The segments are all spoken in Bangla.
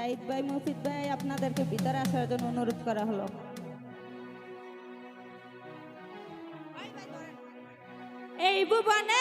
সাইদ ভাই মুফিদ ভাই আপনাদেরকে ভিতরে আসার জন্য অনুরোধ করা হলো। এই ভুবনে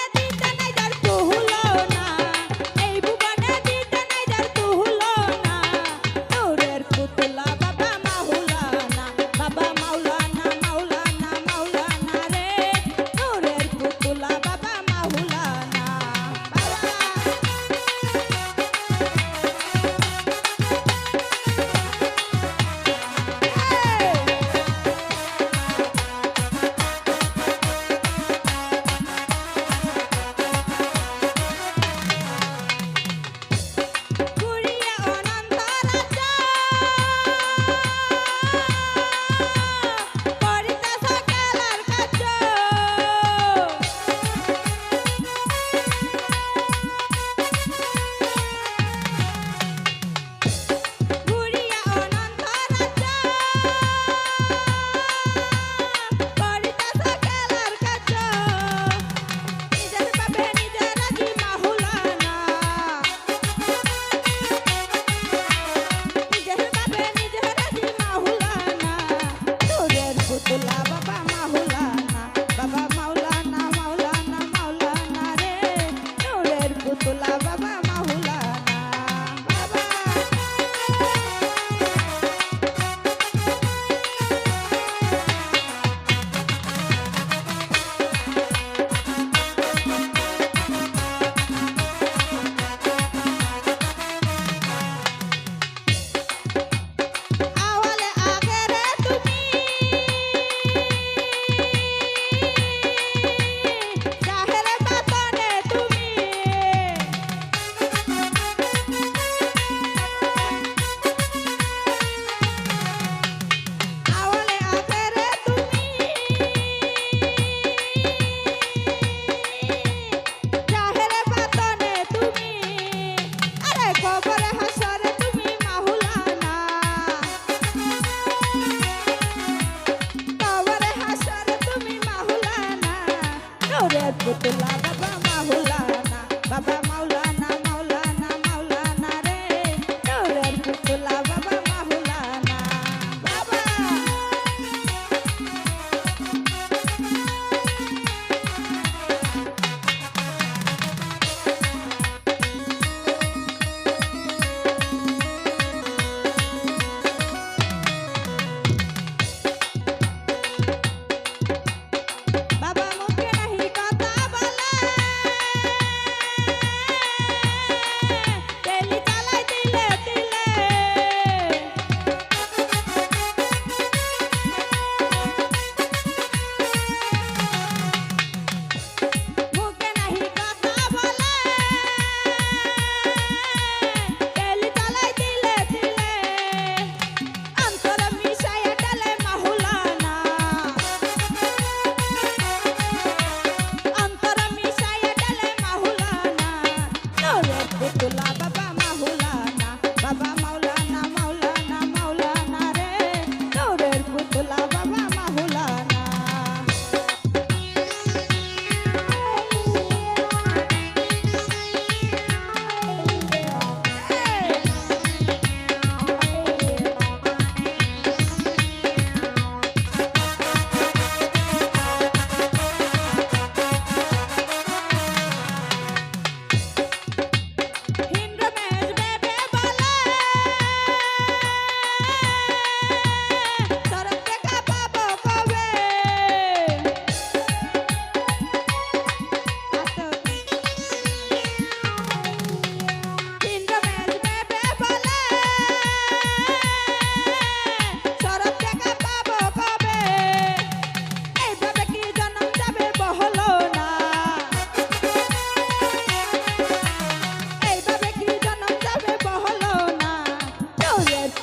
Baba.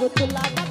Good to love.